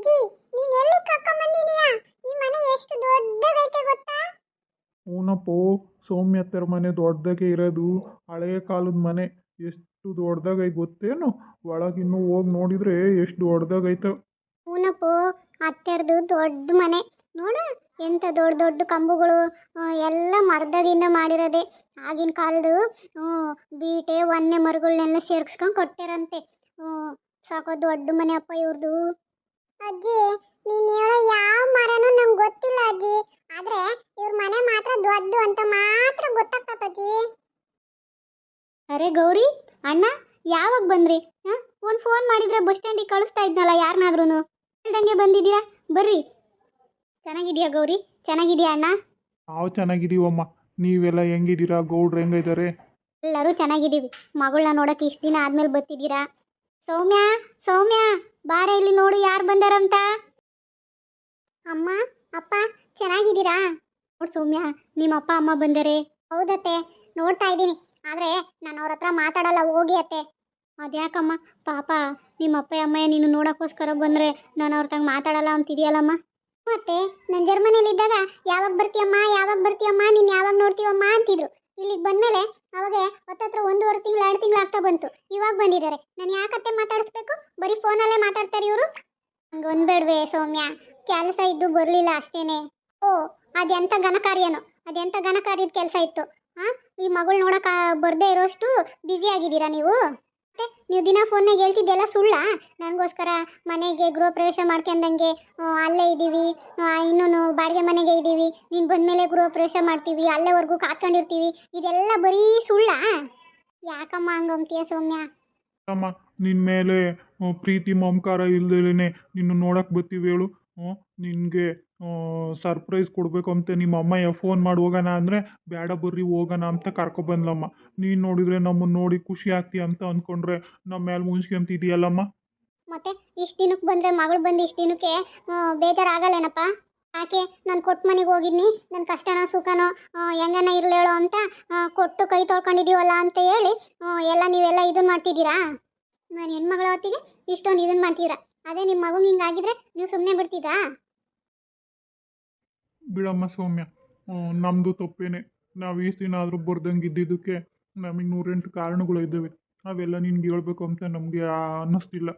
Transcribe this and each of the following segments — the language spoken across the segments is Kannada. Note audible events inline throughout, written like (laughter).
ಅಜ್ಜಿ ನೀನ್ ಎಲ್ಲಿ ಕರ್ಕೊಂಬಂದಿದೀಯಾ ಈ ಮನೆ ಎಷ್ಟು ದೊಡ್ಡದೈತೆ ಗೊತ್ತಾ? ಹೂನಪ್ಪೋ ಸೌಮ್ಯತ್ತರ ಮನೆ ದೊಡ್ಡದಾಗೆ ಇರೋದು ಹಳೆಯ ಕಾಲದ ಮನೆ. ಎಷ್ಟು ದೊಡ್ಡದಾಗೈತೆ ಗೊತ್ತೇನು? ಒಳಗಿನ್ನೂ ಹೋಗಿ ನೋಡಿದ್ರೆ ಎಷ್ಟು ದೊಡ್ಡದಾಗೈತೆ. ಊನಪ್ಪ ಅತ್ತೆರ್ದು ದೊಡ್ಡ ಮನೆ. ನೋಡ ಎಂತ ದೊಡ್ಡ ದೊಡ್ಡ ಕಂಬಗಳು ಆ, ಎಲ್ಲ ಮರದದಿಂದ ಮಾಡಿರೋದೆ. ಆಗಿನ ಕಾಲದ ಬೀಟೆ ಒನ್ನೆ ಮರಗಳನ್ನೆಲ್ಲ ಸೇರ್ಸ್ಕೊಂಡು ಕೊಟ್ಟಿರಂತೆ. ಸಾಕೋ ದೊಡ್ಡ ಮನೆ ಅಪ್ಪ ಇವ್ರದು. ಅಜ್ಜಿ ನೀನ್ ಹೇಳೋ ಯಾವ ಮರನೂ ನಂಗೆ ಗೊತ್ತಿಲ್ಲ ಅಜ್ಜಿ. ಆದ್ರೆ ಇವ್ರ ಮನೆ ಮಾತ್ರ ದೊಡ್ಡ ಅಂತ ಮಾತ್ರ ಗೊತ್ತಾಗ್ತದ ಅಜ್ಜಿ. ಅರೆ ಗೌರಿ ಅಣ್ಣ ಯಾವಾಗ ಬಂದ್ರಿ? ಹಾ? ಒಂದು ಫೋನ್ ಮಾಡಿದ್ರೆ ಬಸ್ ಸ್ಟ್ಯಾಂಡಿಗೆ ಕಳಿಸ್ತಾ ಇದ್ನಲ್ಲ ಯಾರನ್ನಾದ್ರೂ ಹೇಳ್ದಂಗೆ ಬಂದಿದ್ದೀರಾ? ಬರ್ರಿ. ಚೆನ್ನಾಗಿದ್ಯಾ ಗೌರಿ? ಚೆನ್ನಾಗಿದ್ಯಾ ಅಣ್ಣ? ನಾವು ಚೆನ್ನಾಗಿದ್ದೀವಮ್ಮ ನೀವೆಲ್ಲ ಹೆಂಗಿದ್ದೀರಾ? ಗೌಡ್ರು ಹೆಂಗಿದ್ದಾರೆ ಎಲ್ಲರೂ ಚೆನ್ನಾಗಿದ್ದೀವಿ. ಮಗಳನ್ನ ನೋಡಕ್ಕೆ ಇಷ್ಟು ದಿನ ಆದ್ಮೇಲೆ ಬರ್ತಿದ್ದೀರಾ? ಸೌಮ್ಯ ಸೌಮ್ಯ, ಬಾರ ಇಲ್ಲಿ ನೋಡು ಯಾರು ಬಂದಾರಂತ. ಅಮ್ಮ, ಅಪ್ಪ, ಚೆನ್ನಾಗಿದ್ದೀರಾ? ನೋಡು ಸೌಮ್ಯ ನಿಮ್ಮ ಅಪ್ಪ, ಅಮ್ಮ ಬಂದರೆ. ಹೌದತ್ತೆ, ನೋಡ್ತಾ ಇದ್ದೀನಿ. ಆದರೆ ನಾನು ಅವ್ರ ಹತ್ರ ಮಾತಾಡಲ್ಲ, ಹೋಗಿ ಅತ್ತೆ. ಅದ್ಯಾಕಮ್ಮ, ಪಾಪ ನಿಮ್ಮ ಅಪ್ಪ ಅಮ್ಮ ನೀನು ನೋಡೋಕ್ಕೋಸ್ಕರ ಬಂದರೆ ನಾನು ಅವ್ರ ತಂಗ ಮಾತಾಡಲ್ಲ ಅಂತಿದೆಯಲ್ಲಮ್ಮ? ಮತ್ತೆ, ನಾನು ಜರ್ಮನಿಯಲ್ಲಿದ್ದಾಗ ಯಾವಾಗ ಬರ್ತೀಯಮ್ಮ ಯಾವಾಗ ಬರ್ತೀಯಮ್ಮ, ನೀನು ಯಾವಾಗ ನೋಡ್ತೀವಮ್ಮ ಅಂತಿದ್ರು. ಇಲ್ಲಿಗೆ ಬಂದಮೇಲೆ ಅವಾಗ ಹತ್ತತ್ರ ಒಂದೂವರೆ ತಿಂಗಳು, ಎರಡು ತಿಂಗಳು ಆಗ್ತಾ ಬಂತು. ಇವಾಗ ಬಂದಿದ್ದಾರೆ. ನಾನು ಯಾಕತ್ತೆ ಮಾತಾಡಿಸ್ಬೇಕು? ಬರೀ ಫೋನಲ್ಲೇ ಮಾತಾಡ್ತಾರೆ ಇವರು? ಹಂಗೆ ಒಂದ್ಬೇಡ್ವೆ ಸೌಮ್ಯ. ಕೆಲಸ ಇದ್ದು ಬರಲಿಲ್ಲ ಅಷ್ಟೇನೆ. ಓ ಅದೆಂಥ ಘನಕಾರ್ಯನೋ? ಅದೆಂಥ ಘನಕಾರ್ಯದ ಕೆಲಸ ಇತ್ತು? ಹಾಂ? ಈ ಮಗಳು ನೋಡಕ ಬರದೇ ಇರೋಷ್ಟು ಬ್ಯುಸಿ ಆಗಿದ್ದೀರಾ ನೀವು? ಮತ್ತೆ ನೀವು ದಿನ ಫೋನ್ನಾಗ ಹೇಳ್ತಿದ್ದೆಲ್ಲ ಸುಳ್ಳ? ನನಗೋಸ್ಕರ ಮನೆಗೆ ಗೃಹ ಪ್ರವೇಶ ಮಾಡ್ಕೊಂಡಂಗೆ ಅಲ್ಲೇ ಇದ್ದೀವಿ ಇನ್ನೂ ಬಾಡಿಗೆ ಮನೆಗೆ ಇದ್ದೀವಿ ನೀನು ಬಂದಮೇಲೆ ಗೃಹ ಪ್ರವೇಶ ಮಾಡ್ತೀವಿ, ಅಲ್ಲೇವರೆಗೂ ಕಾತ್ಕೊಂಡಿರ್ತೀವಿ, ಇದೆಲ್ಲ ಬರೀ ಸುಳ್ಳ? ಯಾಕಮ್ಮ ಹಂಗಂತೀಯ ಸೌಮ್ಯ? ಅಮ್ಮ ನಿನ್ನ ಮೇಲೆ ಪ್ರೀತಿ ಮಮಕಾರ ಇಲ್ದೇನೆ ನಿನ್ನ ನೋಡಕ್ಕೆ ಬರ್ತೀವಿ ಹೇಳು ನಿನಗೆ ಸರ್ಪ್ರೈಸ್ ಕೊಡಬೇಕು ಅಂತ ನಿಮ್ಮ ಅಮ್ಮಯ್ಯ ಫೋನ್ ಮಾಡಿ ಹೋಗೋಣ ಅಂದರೆ ಬೇಡ ಬರ್ರಿ ಹೋಗೋಣ ಅಂತ ಕರ್ಕೊಬಂದ್ಲಮ್ಮ ನೀನು ನೋಡಿದರೆ ನಮ್ಮನ್ನು ನೋಡಿ ಖುಷಿ ಆಗ್ತಿ ಅಂತ ಅಂದ್ಕೊಂಡ್ರೆ ನಮ್ಮ ಮೇಲೆ ಮುನ್ಸ್ಕೊಂತಿದೆಯಲ್ಲಮ್ಮ ಮತ್ತೆ ಇಷ್ಟು ದಿನಕ್ಕೆ ಬಂದರೆ ಮಗಳು ಬಂದು ಇಷ್ಟು ದಿನಕ್ಕೆ ಬೇಜಾರಾಗಲ್ಲೇನಪ್ಪ? ಯಾಕೆ ನಾನು ಕೊಟ್ಟು ಮನೆಗೆ ಹೋಗಿದ್ನಿ ನನ್ನ ಕಷ್ಟನೋ ಸುಖನೋ ಹೆಂಗನ ಇರಲೇಳೋ ಅಂತ ಕೊಟ್ಟು ಕೈ ತೊಳ್ಕೊಂಡಿದ್ದೀವಲ್ಲ ಅಂತ ಹೇಳಿ ಎಲ್ಲ ನೀವೆಲ್ಲ ಇದನ್ನು ಮಾಡ್ತಿದ್ದೀರಾ? ನಾನು ಹೆಣ್ಮಗಳ ಹೊತ್ತಿಗೆ ಇಷ್ಟೊಂದು ಇದನ್ನು ಮಾಡ್ತೀರಾ ಅದೇ ನಿಮ್ಮ ಮಗು ಹಿಂಗಾಗಿದ್ರೆ ನೀವು ಸುಮ್ಮನೆ ಬಿಡ್ತಿದ್ದಾ ಬಿಡಮ್ಮ ಸೌಮ್ಯ. ನಮ್ಮದು ತಪ್ಪೇನೆ. ನಾವು ಈ ದಿನ ಆದರೂ ಬರ್ದಂಗೆ ಇದ್ದಿದ್ದಕ್ಕೆ ನಮಗೆ ನೂರೆಂಟು ಕಾರಣಗಳು ಇದ್ದಾವೆ. ಅವೆಲ್ಲ ನಿನ್ಗೆ ಹೇಳ್ಬೇಕು ಅಂತ ನಮಗೆ ಅನ್ನಿಸ್ತಿಲ್ಲ.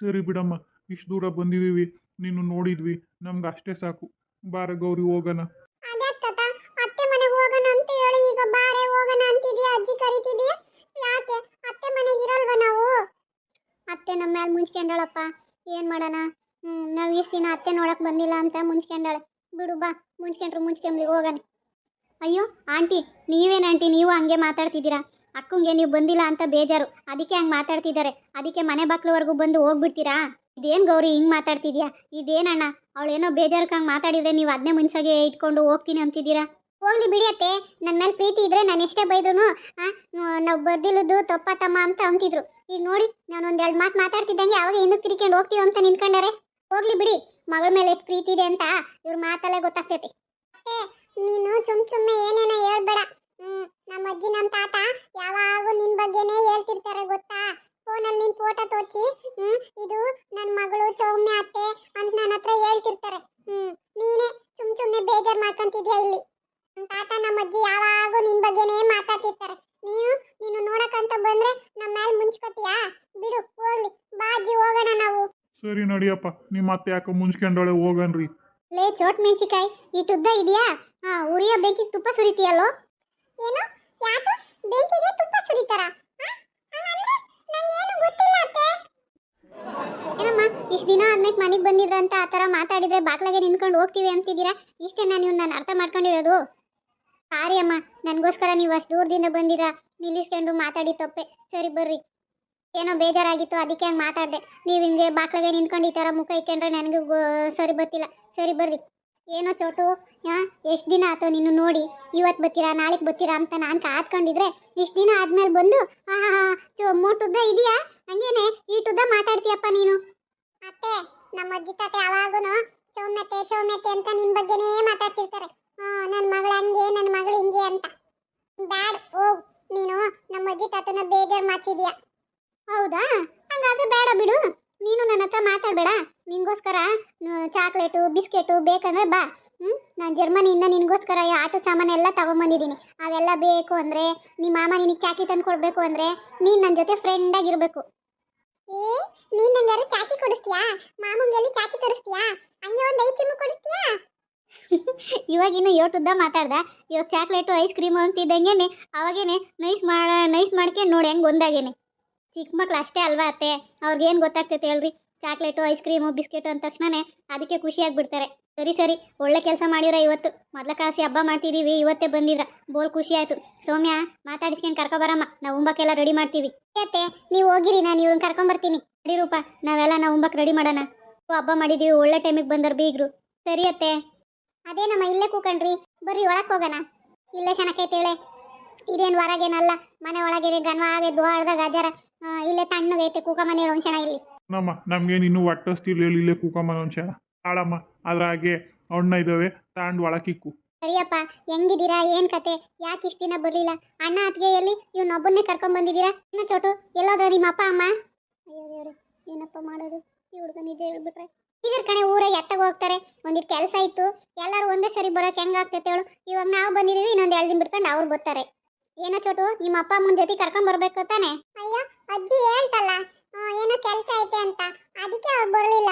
ಸರಿ ಬಿಡಮ್ಮ, ಇಷ್ಟು ದೂರ ಬಂದಿದ್ದೀವಿ ನೀನು ನೋಡಿದ್ವಿ, ನಮ್ಗೆ ಅಷ್ಟೇ ಸಾಕು. ಬಾರ ಗೌರಿ ಹೋಗೋಣ. ಅತ್ತೆ ನಮ್ಮ ಮುಂಚ್ಕೊಂಡಳಪ್ಪ. ಏನು ಮಾಡೋಣ? ನಾವು ಈ ಸೀನ ಅತ್ತೆ ನೋಡಕ್ಕೆ ಬಂದಿಲ್ಲ ಅಂತ ಮುಂಚ್ಕೊಂಡಾಳೆ. ಬಿಡು, ಬಾ. ಮುಂಚ್ಕೊಂಡ್ರು ಮುಂಚ್ಕೊಂಬ್ಲಿ ಹೋಗಣ. ಅಯ್ಯೋ, ಆಂಟಿ, ನೀವೇನು ಆಂಟಿ? ನೀವು ಹಂಗೆ ಮಾತಾಡ್ತಿದ್ದೀರಾ? ಅಕ್ಕಂಗೆ ನೀವು ಬಂದಿಲ್ಲ ಅಂತ ಬೇಜಾರು. ಅದಕ್ಕೆ ಹಂಗೆ ಮಾತಾಡ್ತಿದ್ದಾರೆ. ಅದಕ್ಕೆ ಮನೆ ಬಾಕ್ಲವರೆಗೂ ಬಂದು ಹೋಗ್ಬಿಡ್ತೀರಾ? ಇದೇನು ಗೌರಿ, ಹಿಂಗೆ ಮಾತಾಡ್ತಿದ್ಯಾ? ಇದೇನಣ್ಣ ಅವಳೇನೋ ಬೇಜಾರಕ್ಕೆ ಹಂಗೆ ಮಾತಾಡಿದ್ರೆ ನೀವು ಅದನ್ನೇ ಮುನ್ಸಾಗೆ ಇಟ್ಕೊಂಡು ಹೋಗ್ತೀನಿ ಅಂತಿದ್ದೀರಾ? ಹೋಗ್ಲಿ ಬಿಡಿಯತ್ತೆ ನನ್ನ ಮೇಲೆ ಪ್ರೀತಿ ಇದ್ರೆ ನಾನು ಎಷ್ಟೇ ಬೈದ್ರು ನಾವು ತಪ್ಪ ತಮ್ಮ ಅಂತ ಅಂತಿದ್ರು. ಈಗ ನೋಡಿ ನಾನು ಒಂದೆರಡು ಮಾತು ಮಾತಾಡ್ತಿದ್ದಂಗೆ ಅವಾಗ ಹಿಂದಕ್ಕೆ ತಿರ್ಕೊಂಡು ಹೋಗ್ತೀವಿ ಅಂತ ನಿಂತ್ಕೊಂಡಾರೆ. ಹೋಗ್ಲಿ ಬಿಡಿ. ಮಗಳ ಮೇಲೆ ಎಷ್ಟು ಪ್ರೀತಿ ಇದೆ ಅಂತ ಇವ್ರ ಮಾತಲ್ಲೇ ಗೊತ್ತಾಗ್ತೈತಿ. ನೀನು ಸುಮ್ ಸುಮ್ಮನೆ ಏನೇನೋ ಹೇಳ್ಬೇಡ. ನಮ್ಮ ಅಜ್ಜಿ, ನಮ್ಮ ತಾತ ಯಾವಾಗೂ ನಿನ್ ಬಗ್ಗೆನೇ ಹೇಳ್ತಿರ್ತಾರೆ ಗೊತ್ತಾ? ಫೋನಲ್ಲಿ ನಿನ್ ಫೋಟೋ ತೋಚಿ ಹ್ಮ್, ಇದು ನನ್ನ ಮಗಳು ಸೌಮ್ಯ ಅತ್ತೆ ಅಂತ ನನ್ನ ಹತ್ರ ಹೇಳ್ತಿರ್ತಾರೆ ಹ್ಮ್ ನೀನೇ ಸುಮ್ ಸುಮ್ಮನೆ ಬೇಜಾರ್ ಮಾಡ್ಕೊಂತಿದ್ಯಾ ಇಲ್ಲಿ ನಮ್ಮ ತಾತ ನಮ್ಮ ಅಜ್ಜಿ ಯಾವಾಗೂ ನಿನ್ ಬಗ್ಗೆನೇ ಮಾತಾಡ್ತಿರ್ತಾರೆ ನೀನು ನೀನು ನೋಡಕ್ಕಂತ ಬಂದ್ರೆ ನಮ್ಮ ಮೇಲೆ ಮುಂಚ್ಕೋತೀಯಾ ಬಿಡು ಹೋಗ್ಲಿ ಬಾ ಅಜ್ಜಿ ಹೋಗೋಣ ನಾವು ನಿಮ್ಮ ಅತ್ತೆ ಯಾಕೆ ಮುಂಚ್ಕೊಂಡೋಳೆ ಹೋಗನ್ರಿ. ಲೇ, ಚೋಟ್ ಮೆಣಸಿಕಾಯಿ ಇಟ್ಟು ಉದ್ದ ಇದೆಯಾ? ಹಾ ಉರಿಯ ಬೆಂಕಿಗೆ ತುಪ್ಪ ಸುರಿತೀಯಲ್ಲೋ? ಏನು? ಯಾಕೆ? ಬೆಂಕಿಗೆ ತುಪ್ಪ ಸುರಿತಾರ? ಏನಮ್ಮ, ಇಷ್ಟು ದಿನ ಆದ್ಮೇಲೆ ಮನೆಗೆ ಬಂದಿದ್ರ ಅಂತ ಆ ಥರ ಮಾತಾಡಿದ್ರೆ ಬಾಗ್ಲಾಗೆ ನಿಂತ್ಕೊಂಡು ಹೋಗ್ತೀವಿ ಅಂತಿದ್ದೀರಾ? ಇಷ್ಟೇನಾ ನೀವು ನಾನು ಅರ್ಥ ಮಾಡ್ಕೊಂಡಿರೋದು? ಸಾರಿ ಅಮ್ಮ, ನನಗೋಸ್ಕರ ನೀವು ಅಷ್ಟು ದೂರದಿಂದ ಬಂದಿರಾ, ನಿಲ್ಲಿಸ್ಕೊಂಡು ಮಾತಾಡಿ ತಪ್ಪೆ. ಸರಿ ಬರ್ರಿ. ಏನೋ ಬೇಜಾರಾಗಿತ್ತು, ಅದಕ್ಕೆ ಹಂಗೆ ಮಾತಾಡಿದೆ. ನೀವು ಹಿಂಗೆ ಬಾಕ್ಲಾಗೆ ನಿಂತ್ಕೊಂಡು ಈ ಥರ ಮುಖ ಇಕ್ಕೊಂಡ್ರೆ ನನಗೆ ಸರಿ ಬರ್ತಿಲ್ಲ. ಸರಿ ಬರ್ರಿ. ಏನೋ ಚೋಟು, ಹಾಂ? ಎಷ್ಟು ದಿನ ಆಯ್ತು ನೀನು ನೋಡಿ? ಇವತ್ತು ಬರ್ತೀರಾ, ನಾಳೆಗೆ ಬರ್ತೀರಾ ಅಂತ ನಾನು ಕಾದ್ಕೊಂಡಿದ್ರೆ ಇಷ್ಟು ದಿನ ಆದ್ಮೇಲೆ ಬಂದು ಹಾಂ ಹಾ ಚೋ, ಮೋಟುದ್ದ ಇದೆಯಾ? ಹಂಗೇನೆ, ಈಟುದ್ದ ಮಾತಾಡ್ತೀಯಪ್ಪ ನೀನು. ಅತ್ತೆ, ನಮ್ಮ ಅಜ್ಜಿ ತಾತೆ ಯಾವಾಗೂ ಚೌಮ್ಯತೆ ಚೌಮ್ಯತೆ ಅಂತ ನಿನ್ನ ಬಗ್ಗೆನೇ ಮಾತಾಡ್ತಿರ್ತಾರೆ. ನನ್ನ ಮಗಳು ಹಂಗೆ ನನ್ನ ಮಗಳು ಹಿಂಗೆ ಅಂತ ಬ್ಯಾಡ್ ಹೋಗ್ ನೀನು ನಮ್ಮ ಅಜ್ಜಿ ತಾತನ ಬೇಜಾರು ಮಾಡ್ಸಿದ್ಯಾ ಹೌದಾ ಹಂಗಾದ್ರೆ ಬೇಡ ಬಿಡು ನೀನು ನನ್ನ ಹತ್ರ ಮಾತಾಡಬೇಡ ನಿನ್ಗೋಸ್ಕರ ಚಾಕ್ಲೇಟು ಬಿಸ್ಕೆಟು ಬೇಕಂದ್ರೆ ಬಾ. ಹ್ಞೂ ನಾನು ಜರ್ಮನಿಯಿಂದ ನಿನಗೋಸ್ಕರ ಆಟೋ ಸಾಮಾನು ಎಲ್ಲ ತೊಗೊಂಬಂದಿದ್ದೀನಿ. ಅವೆಲ್ಲ ಬೇಕು ಅಂದರೆ ನಿಮ್ಮ ಮಾಮ ನಿನಗೆ ಚಾಕಿ ತಂದು ಕೊಡಬೇಕು ಅಂದರೆ ನೀನು ನನ್ನ ಜೊತೆ ಫ್ರೆಂಡಾಗಿರಬೇಕು ಏ ನೀನು ನಂಗಾರು ಚಾಕಿ ಕೊಡಿಸ್ತೀಯಾ? ಮಾಮಂಗೆಲ್ಲಿ ಚಾಕಿ ತರಿಸ್ತೀಯಾ? ಹಂಗೆ ಒಂದು ಐದು ಚಿಮ್ಮು ಕೊಡಿಸ್ತೀಯಾ? (laughs) ಇವಾಗಿನ್ನು ಯೋಟುದ್ದ ಮಾತಾಡ್ದ. ಇವಾಗ ಚಾಕ್ಲೇಟು ಐಸ್ ಕ್ರೀಮು ಅಂತಿದ್ದಂಗೆನೆ ಅವಾಗೇನೆ ನೈಸ್ ಮಾಡ ನೈಸ್ ಮಾಡ್ಕೊಂಡು ನೋಡಿ ಹೆಂಗೆ ಒಂದಾಗೇನೆ. ಚಿಕ್ಕ ಮಕ್ಳು ಅಷ್ಟೇ ಅಲ್ವಾ ಅತ್ತೆ? ಅವ್ರಿಗೇನು ಗೊತ್ತಾಗ್ತೈತೆ ಹೇಳ್ರಿ. ಚಾಕ್ಲೇಟು ಐಸ್ ಕ್ರೀಮು ಬಿಸ್ಕೆಟು ಅಂದ ತಕ್ಷಣನೇ ಅದಕ್ಕೆ ಖುಷಿಯಾಗ್ಬಿಡ್ತಾರೆ ಸರಿ ಸರಿ. ಒಳ್ಳೆ ಕೆಲಸ ಮಾಡಿರ ಇವತ್ತು. ಮೊದಲ ಕಾಸಿ ಹಬ್ಬ ಮಾಡ್ತಿದ್ದೀವಿ ಇವತ್ತೇ ಬಂದಿದ್ರ. ಬೋಲ್ ಖುಷಿ ಆಯ್ತು. ಸೌಮ್ಯ ಮಾತಾಡಿಸ್ಕೊಂಡು ಕರ್ಕೊಬರಮ್ಮ ನಾವು ಉಂಬಕ್ಕೆಲ್ಲ ರೆಡಿ ಮಾಡ್ತೀವಿ. ಏತೆ ನೀವು ಹೋಗಿರಿ ನಾನು ಇವ್ರನ್ನ ಕರ್ಕೊಂಬರ್ತೀನಿ ಅಡಿ ರೂಪ ನಾವೆಲ್ಲ ನಾವು ಉಂಬಕ್ ರೆಡಿ ಮಾಡೋಣ. ಓ, ಹಬ್ಬ ಮಾಡಿದ್ದೀವಿ ಒಳ್ಳೆ ಟೈಮಿಗೆ ಬಂದರು ಬೀಗ್ರು. ಸರಿ ಅತ್ತೆ. ಅದೇನಮ್ಮ ಇಲ್ಲೇ ಕೂಕಣ್ರಿ. ಬರ್ರಿ ಒಳಕ್ಕೆ ಹೋಗೋಣ. ಇಲ್ಲೇ ಚೆನ್ನಾಗೈತೇಳೆ ಇದೇನು ಹೊರಗೇನಲ್ಲ ಮನೆ ಒಳಗೆ ಗನ್ವ ಆಗೆ ದ್ವಾರದ ಗಜರ. ಆ, ಇಲ್ಲೇ ತಣ್ಣಗೈತೆ ಕೂಕ ಮನೆ ಒಂದ್ ಇಲ್ಲಿ ನಮ್ಮ ನಮ್ಗೇನು ಇನ್ನೂ ಹೊಟ್ಟಸ್ತಿಲ್ಲ ಇಲ್ಲೇ ಕೂಕಮ್ಮ ಅಂಶ ಆಳಮ್ಮ ಅದ್ರಾಗೆ ಅಣ್ಣ ಇದ್ದಾವೆ ತಾಂಡ್ ಒಳಕಿಕ್ಕು ಸರಿಯಪ್ಪ ಹೆಂಗಿದ್ದೀರಾ ಏನ್ ಕತೆ? ಯಾಕೆ ಇಷ್ಟ ದಿನ ಬರ್ಲಿಲ್ಲ? ಅಣ್ಣ ಅತ್ತಿಗೆ ಎಲ್ಲಿ ಇವ್ನೊಬ್ಬನ್ನೇ ಕರ್ಕೊಂಡ್ ಬಂದಿದ್ದೀರಾ? ಇನ್ನ ಚೋಟು ಎಲ್ಲೋದ್ರ ನಿಮ್ಮ ಅಪ್ಪ ಅಮ್ಮ? ಅಯ್ಯೋ ದೇವ್ರೆ ಏನಪ್ಪ ಮಾಡೋದು? ಈ ಹುಡುಗ ನಿಜ ಹೇಳ್ಬಿಟ್ರೆ. ಇದ್ರ ಕಣೆ ಊರಾಗ ಎತ್ತಾಗ ಹೋಗ್ತಾರೆ. ಒಂದಿಟ್ಟು ಕೆಲಸ ಇತ್ತು. ಎಲ್ಲರೂ ಒಂದೇ ಸರಿ ಬರೋಕೆ ಹೆಂಗಾಗ್ತೈತೆ ಹೇಳು? ಇವಾಗ ನಾವು ಬಂದಿದೀವಿ ಇನ್ನೊಂದು ಎರಡು ದಿನ ಬಿಟ್ಕೊಂಡು ಅವ್ರು ಬರ್ತಾರೆ. ಏನೋ ಚೋಟು ನಿಮ್ಮ ಅಪ್ಪ ಅಮ್ಮನ ಜೊತೆ ಕರ್ಕೊಂಡ್ ಬರ್ಬೇಕು ತಾನೆ? ಅಯ್ಯೋ ಅಜ್ಜಿ ಹೇಳ್ತಲ್ಲ ಏನೋ ಕೆಲಸ ಐತೆ ಅಂತ. ಅದಕ್ಕೆ ಅವ್ರು ಬರಲಿಲ್ಲ.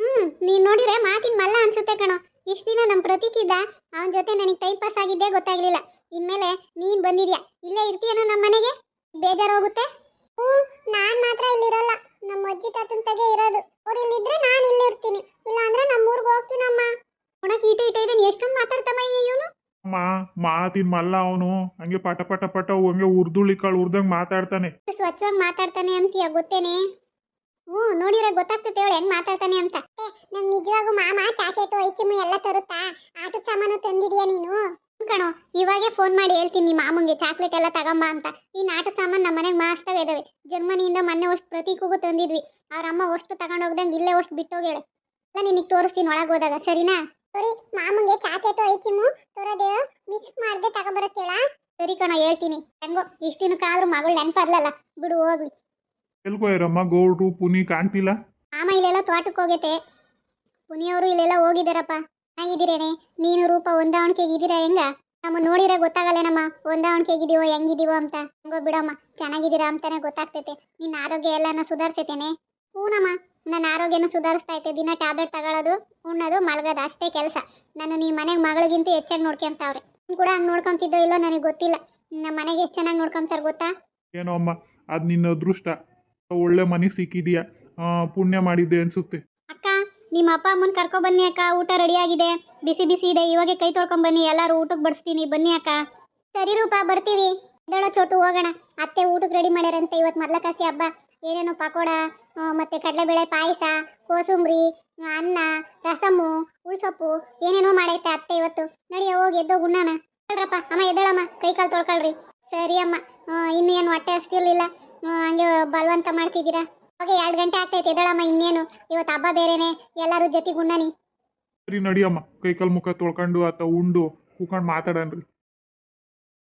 ಹ್ಮ್ ನೀನ್ ನೋಡಿದ್ರೆ ಮಾತಿನ ಮಲ್ಲ ಅನ್ಸುತ್ತೆ ಕಣೋ. ಇಷ್ಟ ದಿನ ನಮ್ಮ ಪ್ರತೀಕ್ ಇದ್ದ ಅವನ ಜೊತೆ ನನಗೆ ಟೈಮ್ ಪಾಸ್ ಆಗಿದ್ದೇ ಗೊತ್ತಾಗ್ಲಿಲ್ಲ. ಇನ್ಮೇಲೆ ನೀನ್ ಬಂದಿದ್ಯಾ? ಇಲ್ಲೇ ಇರ್ತೀಯನೋ ನಮ್ಮ ಮನೆಗೆ? ಬೇಜಾರ ಹೋಗುತ್ತೆ? ನಾನ್ ಮಾತ್ರ ಇಲ್ಲಿರಲ್ಲ. ನಮ್ಮ ಅಜ್ಜಿ ತಾತನ ತಗೆ ಇರೋದು. ಅವ್ರು ಇಲ್ಲಿದ್ರೆ ನಾನು ಇಲ್ಲಿ ಇರ್ತೀನಿ. ಇಲ್ಲ ಅಂದ್ರೆ ನಮ್ಮ ಊರಿಗೆ ಹೋಗ್ತೀನಮ್ಮ ಉಣಕ್ ಈಟ ಈಟ ಇದನ್ ಎಷ್ಟೊಂದು ಮಾತಾಡ್ತಮ್ಮ ಇವನು? ಅಮ್ಮ ಮಾತಿನ ಮಲ್ಲ ಅವನು. ಹಂಗೆ ಪಟ ಪಟ ಪಟ ಹಂಗೆ ಉರ್ದುಳಿ ಕಾಳು ಉರ್ದಂಗೆ ಮಾತಾಡ್ತಾನೆ. ಸ್ವಚ್ಛವಾಗಿ ಮಾತಾಡ್ತಾನೆ ಅಂತೀಯ ಗೊತ್ತೇನೆ? ಹ್ಞೂ ನೋಡಿರೋ ಗೊತ್ತಾಗ್ತೈತೆ ಅವಳು ಹೆಂಗ್ ಮಾತಾಡ್ತಾನೆ ಅಂತ. ನನ್ ನಿಜವಾಗೂ ಮಾಮ ಚಾಕೆಟು ಐಚಿಮು ಎಲ್ಲ ತರುತ್ತಾ? ಆಟದ ಸಾಮಾನು ತಂದಿದ್ಯಾ ನೀನು? ಕಣೋ ಇವಾಗೆ ಫೋನ್ ಮಾಡಿ ಹೇಳ್ತೀನಿ ಮಾಮಂಗೆ ಚಾಕ್ಲೇಟ್ ಎಲ್ಲ ತಗೊಂಬ ಅಂತ. ಈ ಆಟದ ಸಾಮಾನು ನಮ್ಮ ಮನೆಗೆ ಮಾಸ್ತಾವೆ ಇದಾವೆ. ಜರ್ಮನಿಯಿಂದ ಮೊನ್ನೆ ಅಷ್ಟು ಪ್ರತೀಕಗೂ ತಂದಿದ್ವಿ. ಅವ್ರ ಅಮ್ಮ ಅಷ್ಟು ತಗೊಂಡೋಗ್ದಂಗೆ ಇಲ್ಲೇ ಅಷ್ಟು ಬಿಟ್ಟೋಗ್ಯಾಳೆ. ಎಲ್ಲ ನಿನಗೆ ತೋರಿಸ್ತೀನಿ ಒಳಗೆ ಹೋದಾಗ ಸರಿನಾ? ಸರಿ ಮಾಮಂಗೆ ಚಾಕೆಟು ಐಚಿಮು ತರೋದು ಮಿಸ್ ಮಾಡದೆ ತಗೊಂಬರಕ್ಕೇಳ ಸರಿ ಕಣ ಹೇಳ್ತೀನಿ. ಹೆಂಗೋ ಇಷ್ಟು ದಿನಕ್ಕಾದ್ರೂ ಮಗಳು ನೆನಪರ್ಲಲ್ಲ ಬಿಡು ಹೋಗ್ಲಿ. ಎಲ್ಗೋಯ್ರಮ್ಮ ಗೌಡ್ರು ಪುನಿ ಕಾಣ್ತಿಲ್ಲ? ಮಾಮ ಇಲ್ಲೆಲ್ಲ ತೋಟಕ್ಕೆ ಹೋಗೈತೆ. ಪುನಿಯವರು ಇಲ್ಲೆಲ್ಲ ಹೋಗಿದ್ದಾರಪ್ಪ. ಚೆನ್ನಾಗಿದ್ದೀರೇನೆ ನೀನು ರೂಪ ಹೊಂದಾವಣಿಕೆಗಿದ್ದೀರಾ ಹೆಂಗ? ನಮ್ಮ ನೋಡಿದ್ರೆ ಗೊತ್ತಾಗಲ್ಲೇನಮ್ಮ ಹೊಂದಾವಣಿಕೆಗಿದೀವೋ ಹೆಂಗಿದೀವೋ ಅಂತ. ಹಂಗೋ ಬಿಡಮ್ಮ ಚೆನ್ನಾಗಿದ್ದೀರಾ ಅಂತಾನೆ ಗೊತ್ತಾಗ್ತೈತೆ. ನಿನ್ನ ಆರೋಗ್ಯ ಎಲ್ಲನ ಸುಧಾರಿಸೈತೇನೆ? ಹೂನಮ್ಮ ನನ್ನ ಆರೋಗ್ಯನ ಸುಧಾರಿಸ್ತಾ ಐತೆ ದಿನ ಟ್ಯಾಬ್ಲೆಟ್ ತಗೊಳ್ಳೋದು ಉಣ್ಣೋದು ಮಲಗೋದು ಅಷ್ಟೇ ಕೆಲಸ. ನಾನು ನಿಮ್ಮ ಮನೆಗೆ ಮಗಳಿಗಿಂತ ಹೆಚ್ಚಾಗಿ ನೋಡ್ಕೊಂತಾವ್ರೆ. ನೀನು ಕೂಡ ಹಂಗೆ ನೋಡ್ಕೊಂತಿದ್ದೋ ಇಲ್ಲೋ ನನಗೆ ಗೊತ್ತಿಲ್ಲ. ನಮ್ಮ ಮನೆಗೆ ಎಷ್ಟು ಚೆನ್ನಾಗಿ ನೋಡ್ಕೊಂತಾರೆ ಗೊತ್ತಾ? ಏನೋ ಅಮ್ಮ ಅದು ನಿನ್ನ ಅದೃಷ್ಟ. ಒಳ್ಳೆ ಮನೆಗೆ ಸಿಕ್ಕಿದೀಯ? ಪುಣ್ಯ ಮಾಡಿದ್ದೆ ಅನ್ಸುತ್ತೆ. ಅಕ್ಕ ನಿಮ್ಮ ಅಪ್ಪ ಅಮ್ಮನ ಕರ್ಕೊ ಬನ್ನಿ ಅಕ್ಕ ಊಟ ರೆಡಿ ಆಗಿದೆ. ಬಿಸಿ ಬಿಸಿ ಇದೆ ಇವಾಗೆ ಕೈ ತೊಳ್ಕೊಂಡ್ ಬನ್ನಿ ಎಲ್ಲರೂ ಊಟಕ್ಕೆ ಬಡಿಸ್ತೀನಿ ಬನ್ನಿ ಅಕ್ಕ. ಸರಿ ರೂಪ ಬರ್ತೀವಿ. ಇದಳ ಚೋಟು ಹೋಗೋಣ. ಅತ್ತೆ ಊಟಕ್ಕೆ ರೆಡಿ ಮಾಡ್ಯಾರಂತೆ ಇವತ್ತು ಮೊದಲ ಕಾಸಿ ಹಬ್ಬ. ಏನೇನು ಪಕೋಡ ಮತ್ತೆ ಕಡಲೆಬೇಳೆ ಪಾಯಸ ಕೋಸುಂಬರಿ ಅನ್ನ ರಸಮ್ಮು ಉಳ್ಸೊಪ್ಪು ಏನೇನೋ ಮಾಡೈತೆ ಅತ್ತೆ ಇವತ್ತು. ನಡಿಯ ಹೋಗಿ ಎದ್ದೋ ಗುಣ್ಣನ. ಹೇಳ್ರಪ್ಪ ಅಮ್ಮ ಎದ್ದಳಮ್ಮ ಕೈ ಕಾಲು ತೊಳ್ಕೊಳ್ರಿ. ಸರಿ ಅಮ್ಮ ಇನ್ನೇನು ಹೊಟ್ಟೆ ಹಸ್ತಿರ್ಲಿಲ್ಲ. ಆ, ಹಂಗೆ ಬಲವಂತ ಮಾಡ್ತಿದ್ದೀರಾ? ಅವಾಗ ಎರಡು ಗಂಟೆ ಆಗ್ತೈತೆ ಎದಳಮ್ಮ ಇನ್ನೇನು? ಇವತ್ತು ಹಬ್ಬ ಬೇರೆನೆ, ಎಲ್ಲರೂ ಜೊತೆಗೆ ಉಣ್ಣನಿ. ಸರಿ, ನಡಿಯಮ್ಮ. ಕೈ ಕಾಲು ಮುಖ ತೊಳ್ಕೊಂಡು ಆತ ಉಂಡು ಕೂಕೊಂಡು ಮಾತಾಡನ್ರಿ.